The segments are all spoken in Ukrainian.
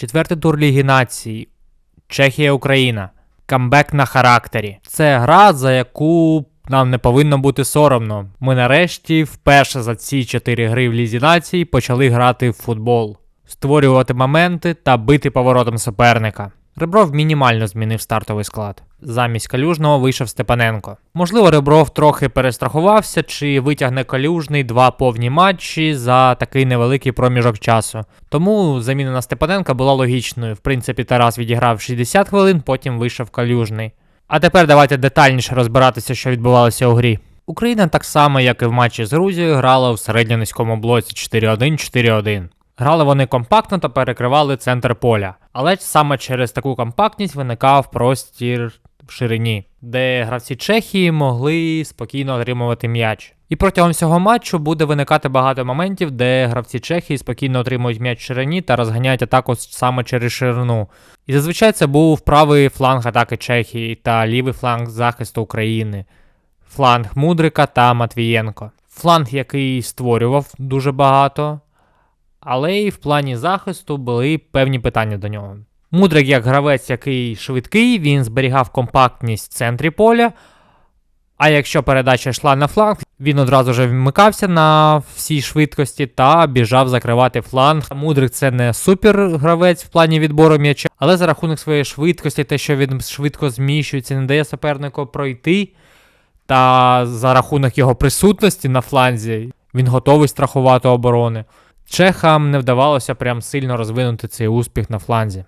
Четвертий тур Ліги Націй. Чехія-Україна. Камбек на характері. Це гра, за яку нам не повинно бути соромно. Ми нарешті вперше за ці 4 гри в Лізі Націй почали грати в футбол, створювати моменти та бити поворотом суперника. Ребров мінімально змінив стартовий склад. Замість калюжного вийшов Степаненко. Можливо, Ребров трохи перестрахувався, чи витягне калюжний два повні матчі за такий невеликий проміжок часу. Тому заміна на Степаненка була логічною. В принципі, Тарас відіграв 60 хвилин, потім вийшов калюжний. А тепер давайте детальніше розбиратися, що відбувалося у грі. Україна так само, як і в матчі з Грузією, грала в середньонизькому блоці 4-1-4-1. Грали вони компактно та перекривали центр поля. Але саме через таку компактність виникав простір ширині, де гравці Чехії могли спокійно отримувати м'яч. І протягом всього матчу буде виникати багато моментів, де гравці Чехії спокійно отримують м'яч в ширині та розганяють атаку саме через ширину. І зазвичай це був правий фланг атаки Чехії та лівий фланг захисту України, фланг Мудрика та Матвієнко. Фланг, який створював дуже багато, але і в плані захисту були певні питання до нього. Мудрик, як гравець, який швидкий, він зберігав компактність в центрі поля. А якщо передача йшла на фланг, він одразу ж вмикався на всій швидкості та біжав закривати фланг. Мудрик це не супер гравець в плані відбору м'яча, але за рахунок своєї швидкості, те, що він швидко зміщується, не дає супернику пройти. Та за рахунок його присутності на фланзі він готовий страхувати оборони. Чехам не вдавалося прям сильно розвинути цей успіх на фланзі.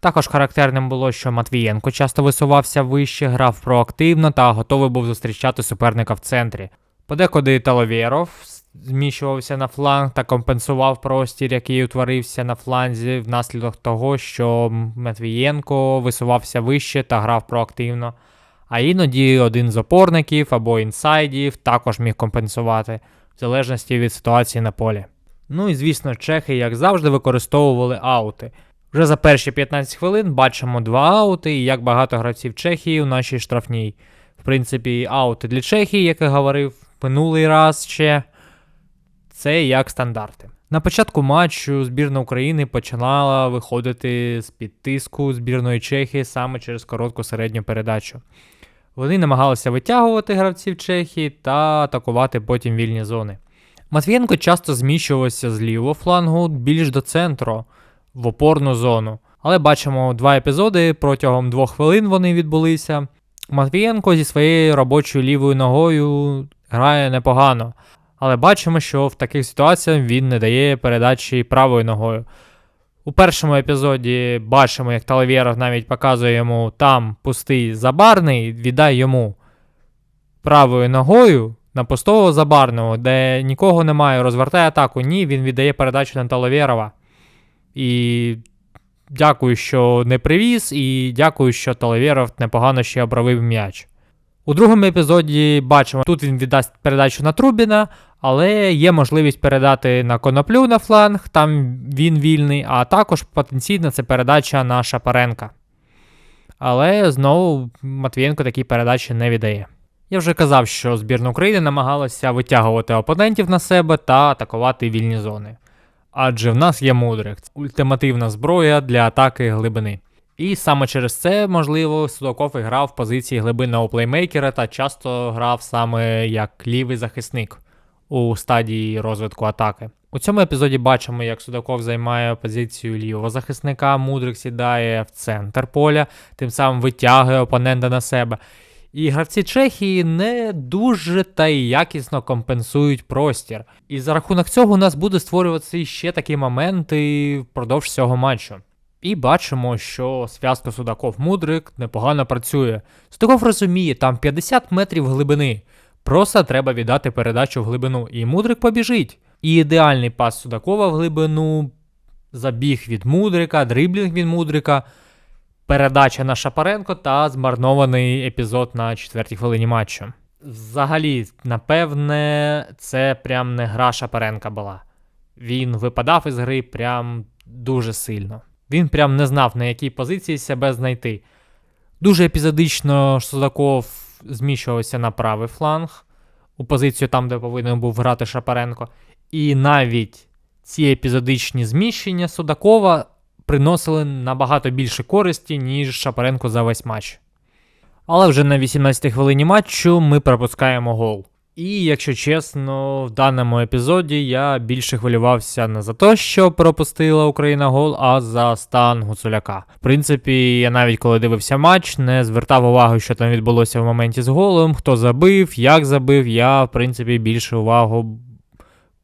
Також характерним було, що Матвієнко часто висувався вище, грав проактивно та готовий був зустрічати суперника в центрі. Подекуди Таловєров зміщувався на фланг та компенсував простір, який утворився на фланзі внаслідок того, що Матвієнко висувався вище та грав проактивно. А іноді один з опорників або інсайдів також міг компенсувати, в залежності від ситуації на полі. Ну і звісно, чехи, як завжди, використовували аути. Вже за перші 15 хвилин бачимо два аути і як багато гравців Чехії у нашій штрафній. В принципі, аути для Чехії, як я говорив минулий раз ще, це як стандарти. На початку матчу збірна України починала виходити з під тиску збірної Чехії саме через коротку середню передачу. Вони намагалися витягувати гравців Чехії та атакувати потім вільні зони. Матвієнко часто зміщувався з лівого флангу більш до центру в опорну зону. Але бачимо два епізоди протягом двох хвилин вони відбулися. Матвієнко зі своєю робочою лівою ногою грає непогано. Але бачимо, що в таких ситуаціях він не дає передачі правою ногою. У першому епізоді бачимо, як Талавєров навіть показує йому там пустий забарний, віддай йому правою ногою на пустого забарного, де нікого немає, розвертає атаку. Ні, він віддає передачу на Талавєрова. І дякую, що не привіз, і дякую, що Талавєров непогано ще обравив м'яч. У другому епізоді бачимо, тут він віддасть передачу на Трубіна, але є можливість передати на коноплю на фланг, там він вільний, а також потенційно це передача на Шапаренка. Але знову Матвієнко такі передачі не віддає. Я вже казав, що збірна України намагалася витягувати опонентів на себе та атакувати вільні зони. Адже в нас є мудрик, ультимативна зброя для атаки глибини. І саме через це, можливо, Судаков і грав в позиції глибинного плеймейкера та часто грав саме як лівий захисник у стадії розвитку атаки. У цьому епізоді бачимо, як Судаков займає позицію лівого захисника, Мудрик сідає в центр поля, тим самим витягує опонента на себе. І гравці Чехії не дуже та й якісно компенсують простір. І за рахунок цього у нас буде створюватися ще такі моменти впродовж цього матчу. І бачимо, що зв'язка Судаков-Мудрик непогано працює. Судаков розуміє, там 50 метрів глибини. Просто треба віддати передачу в глибину, і Мудрик побіжить. І ідеальний пас Судакова в глибину, забіг від Мудрика, дриблінг від Мудрика, передача на Шапаренко та змарнований епізод на четвертій хвилині матчу. Взагалі, напевне, це прям не гра Шапаренка була. Він випадав із гри прям дуже сильно. Він прям не знав, на якій позиції себе знайти. Дуже епізодично Судаков зміщувався на правий фланг, у позицію там, де повинен був грати Шапаренко. І навіть ці епізодичні зміщення Судакова приносили набагато більше користі, ніж Шапаренко за весь матч. Але вже на 18-й хвилині матчу ми пропускаємо гол. І, якщо чесно, в даному епізоді я більше хвилювався не за те, що пропустила Україна гол, а за стан Гуцуляка. В принципі, я навіть коли дивився матч, не звертав уваги, що там відбулося в моменті з голом, хто забив, як забив. Я, в принципі, більше увагу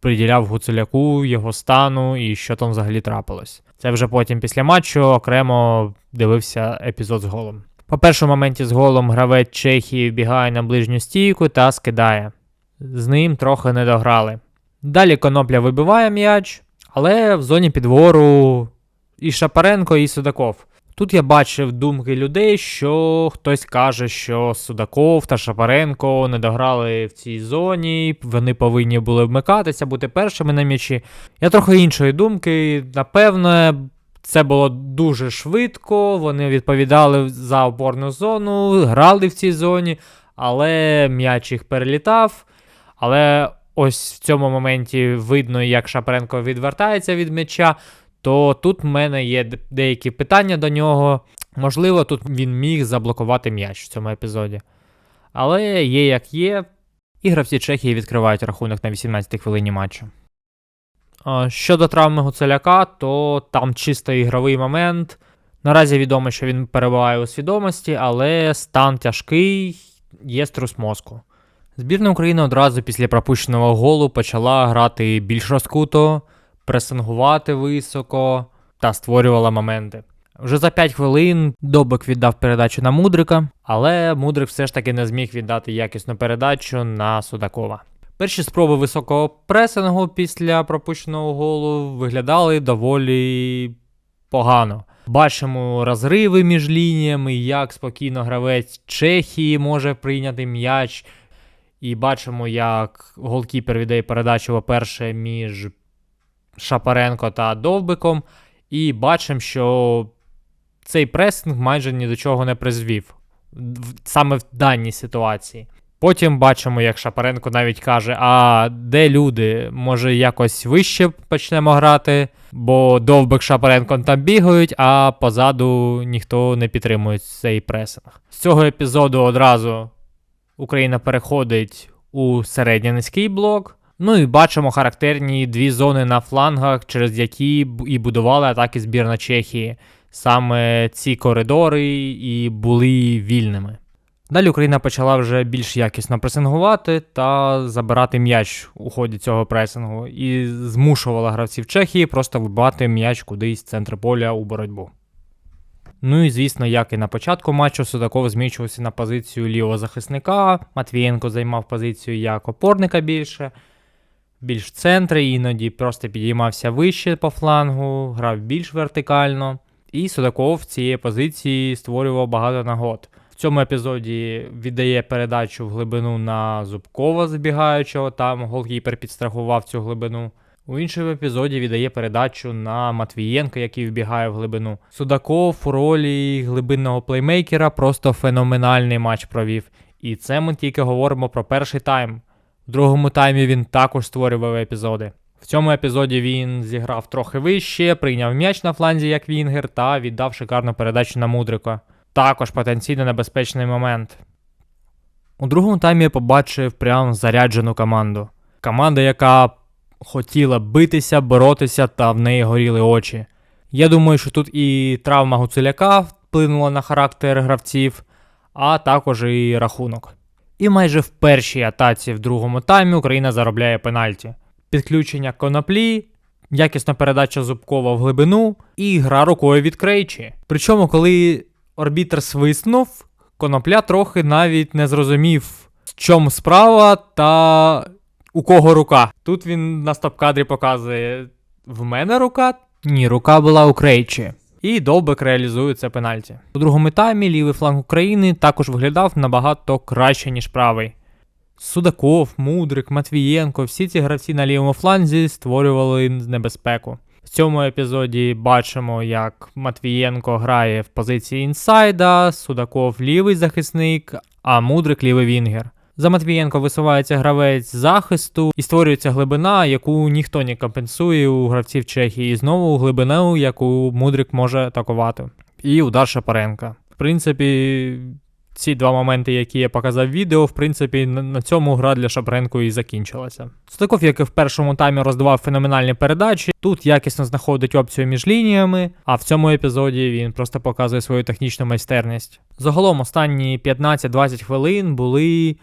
приділяв Гуцуляку, його стану і що там взагалі трапилось. Це вже потім після матчу окремо дивився епізод з голом. По першому моменті з голом гравець Чехії вбігає на ближню стійку та скидає. З ним трохи не дограли. Далі Конопля вибиває м'яч, але в зоні підвору і Шапаренко, і Судаков. Тут я бачив думки людей, що хтось каже, що Судаков та Шапаренко не дограли в цій зоні, вони повинні були вмикатися, бути першими на м'ячі. Я трохи іншої думки. Напевно, це було дуже швидко. Вони відповідали за опорну зону, грали в цій зоні, але м'яч їх перелітав. Але ось в цьому моменті видно, як Шапаренко відвертається від м'яча. То тут в мене є деякі питання до нього. Можливо, тут він міг заблокувати м'яч в цьому епізоді. Але є як є. І гравці Чехії відкривають рахунок на 18-й хвилині матчу. Щодо травми Гуцеляка, то там чисто ігровий момент. Наразі відомо, що він перебуває у свідомості, але стан тяжкий, є струс мозку. Збірна України одразу після пропущеного голу почала грати більш розкуто, пресингувати високо та створювала моменти. Вже за 5 хвилин Добик віддав передачу на Мудрика, але Мудрик все ж таки не зміг віддати якісну передачу на Судакова. Перші спроби високого пресингу після пропущеного голу виглядали доволі погано. Бачимо розриви між лініями, як спокійно гравець Чехії може прийняти м'яч. І бачимо, як голкіпер віддає передачу, по-перше, між Шапаренко та Довбиком. І бачимо, що цей пресинг майже ні до чого не призвів. Саме в даній ситуації. Потім бачимо, як Шапаренко навіть каже: А де люди? Може, якось вище почнемо грати, бо Довбик Шапаренко там бігають, а позаду ніхто не підтримує цей пресинг. З цього епізоду одразу Україна переходить у середньо-низький блок. Ну і бачимо характерні дві зони на флангах, через які і будували атаки збірна Чехії. Саме ці коридори і були вільними. Далі Україна почала вже більш якісно пресингувати та забирати м'яч у ході цього пресингу і змушувала гравців Чехії просто вибивати м'яч кудись в центр поля у боротьбу. Ну і звісно, як і на початку матчу, Судаков зміщувався на позицію лівого захисника. Матвієнко займав позицію як опорника більше, більш в центрі, іноді просто підіймався вище по флангу, грав більш вертикально. І Судаков в цієї позиції створював багато нагод. В цьому епізоді віддає передачу в глибину на Зубкова забігаючого, там голкіпер підстрахував цю глибину. У іншому епізоді віддає передачу на Матвієнка, який вбігає в глибину. Судаков у ролі глибинного плеймейкера просто феноменальний матч провів. І це ми тільки говоримо про перший тайм. В другому таймі він також створював епізоди. В цьому епізоді він зіграв трохи вище, прийняв м'яч на фланзі як Вінгер та віддав шикарну передачу на Мудрика. Також потенційно небезпечний момент. У другому таймі я побачив прям заряджену команду. Команда, яка хотіла битися, боротися, та в неї горіли очі. Я думаю, що тут і травма Гуцуляка вплинула на характер гравців, а також і рахунок. І майже в першій атаці в другому таймі Україна заробляє пенальті. Підключення коноплі, якісна передача Зубкова в глибину і гра рукою від Крейчі. Причому, коли орбітер свиснув, конопля трохи навіть не зрозумів, в чому справа та у кого рука. Тут він на стоп-кадрі показує: в мене рука? Ні, рука була у Крейчі. І Довбек реалізує це пенальті. У другому таймі лівий фланг України також виглядав набагато краще, ніж правий. Судаков, Мудрик, Матвієнко, всі ці гравці на лівому фланзі створювали небезпеку. В цьому епізоді бачимо, як Матвієнко грає в позиції інсайда, Судаков лівий захисник, а Мудрик лівий вінгер. За Матвієнко висувається гравець захисту і створюється глибина, яку ніхто не компенсує у гравців Чехії. І знову глибину, яку Мудрик може атакувати. І удар Шапаренка. В принципі, ці два моменти, які я показав в відео, в принципі, на, цьому гра для Шапренко і закінчилася. Стаков, як і в першому таймі роздавав феноменальні передачі, тут якісно знаходить опцію між лініями, а в цьому епізоді він просто показує свою технічну майстерність. Загалом останні 15-20 хвилин були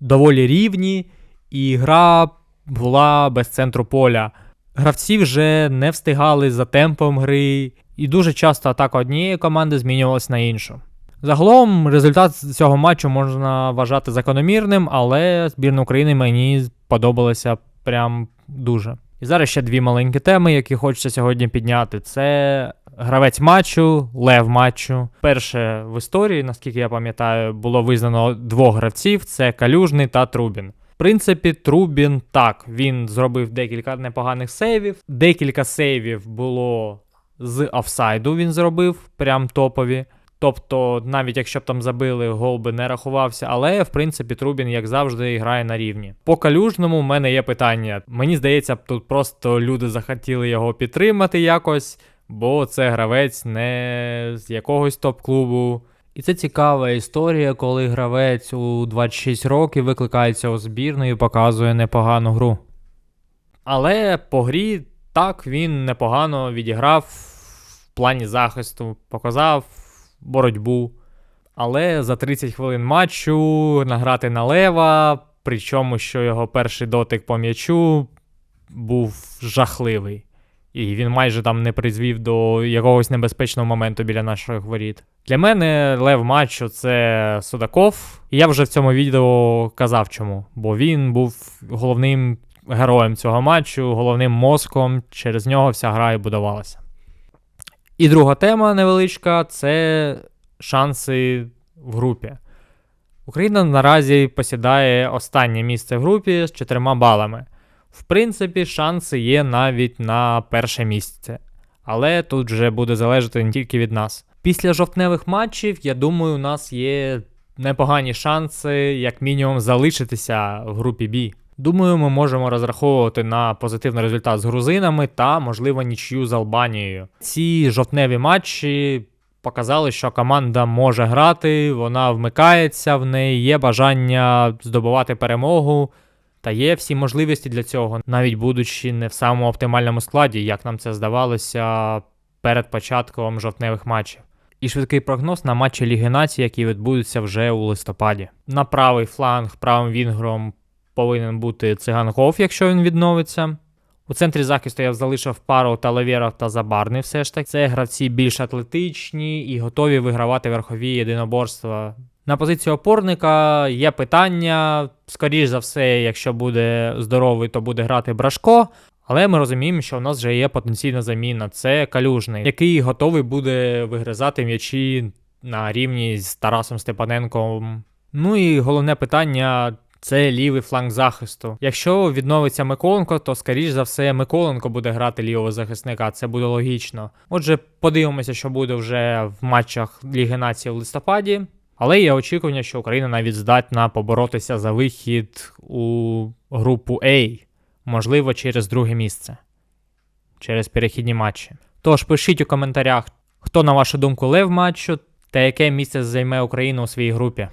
доволі рівні, і гра була без центру поля. Гравці вже не встигали за темпом гри, і дуже часто атака однієї команди змінювалася на іншу. Загалом результат цього матчу можна вважати закономірним, але збірна України мені подобалася прям дуже. І зараз ще дві маленькі теми, які хочеться сьогодні підняти. Це гравець матчу, лев матчу. Перше в історії, наскільки я пам'ятаю, було визнано двох гравців: це Калюжний та Трубін. В принципі, Трубін так, він зробив декілька непоганих сейвів. Декілька сейвів було з офсайду. Він зробив, прям топові. Тобто, навіть якщо б там забили, гол би не рахувався, але в принципі Трубін, як завжди, грає на рівні. По калюжному в мене є питання. Мені здається, тут просто люди захотіли його підтримати якось, бо це гравець не з якогось топ-клубу. І це цікава історія, коли гравець у 26 років викликається у збірну і показує непогану гру. Але по грі так він непогано відіграв в плані захисту, показав боротьбу. Але за 30 хвилин матчу награти на лева, причому що його перший дотик по м'ячу був жахливий. І він майже там не призвів до якогось небезпечного моменту біля наших воріт. Для мене лев матчу це Судаков. І я вже в цьому відео казав чому. Бо він був головним героєм цього матчу, головним мозком. Через нього вся гра і будувалася. І друга тема невеличка це шанси в групі. Україна наразі посідає останнє місце в групі з чотирма балами. В принципі, шанси є навіть на перше місце. Але тут вже буде залежати не тільки від нас. Після жовтневих матчів, я думаю, у нас є непогані шанси, як мінімум, залишитися в групі Б. Думаю, ми можемо розраховувати на позитивний результат з грузинами та, можливо, нічю з Албанією. Ці жовтневі матчі показали, що команда може грати, вона вмикається в неї, є бажання здобувати перемогу. Та є всі можливості для цього, навіть будучи не в самому оптимальному складі, як нам це здавалося перед початком жовтневих матчів. І швидкий прогноз на матчі Ліги Націй, які відбудуться вже у листопаді. На правий фланг правим вінгром повинен бути циганков, якщо він відновиться. У центрі захисту я залишив пару Талавєров та Забарний все ж таки. Це гравці більш атлетичні і готові вигравати верхові єдиноборства. На позицію опорника є питання. Скоріш за все, якщо буде здоровий, то буде грати Брашко. Але ми розуміємо, що в нас вже є потенційна заміна. Це калюжний, який готовий буде вигризати м'ячі на рівні з Тарасом Степаненком. Ну і головне питання. Це лівий фланг захисту. Якщо відновиться Миколенко, то скоріш за все Миколенко буде грати лівого захисника. Це буде логічно. Отже, подивимося, що буде вже в матчах Ліги Нації в листопаді. Але є очікування, що Україна навіть здатна поборотися за вихід у групу А, можливо, через друге місце, через перехідні матчі. Тож пишіть у коментарях, хто, на вашу думку, лев матчу та яке місце займе Україна у своїй групі.